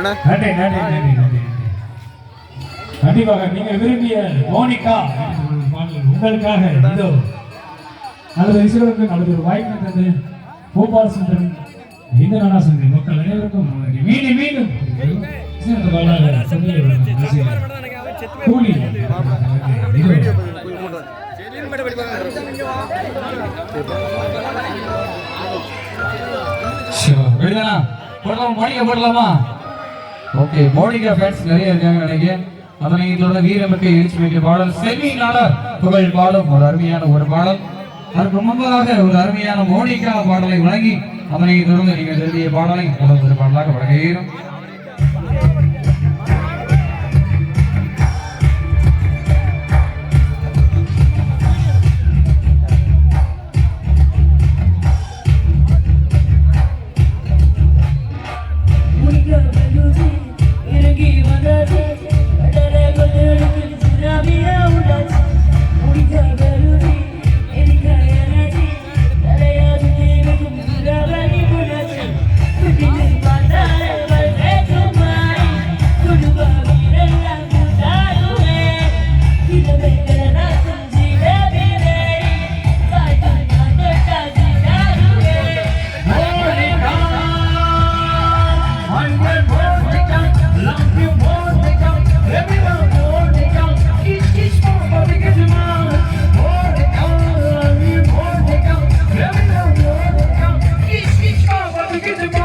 அண்ணா நன்றி நன்றி நன்றி நன்றி கண்டிப்பாக நீங்க விரும்பிய மோனிகா உங்களுக்காக இதோ நல்லது ஒரு வாய்ப்பு தந்து பூபால் சுந்தரன் இந்த நாடாசந்தி மக்கள் அனைவருக்கும். மீண்டும் மீண்டும் கூலி போடலாமா? ஓகே மோனிகா ஃபேன்ஸ் நிறைய இருக்காங்க நினைக்கிறேன் அதனை இதோட வீரமிக்க எழுச்சி மிக்க பாடல். செல்வியினால புகழ் பாடும் ஒரு அருமையான ஒரு பாடல். அதற்கு முன்பதாக ஒரு அருமையான மோனிகா பாடலை வழங்கி அதனை தொடர்ந்து நீங்கள் எழுதிய பாடலை முதல் ஒரு பாடலாக வழங்குகிறோம் Yeah.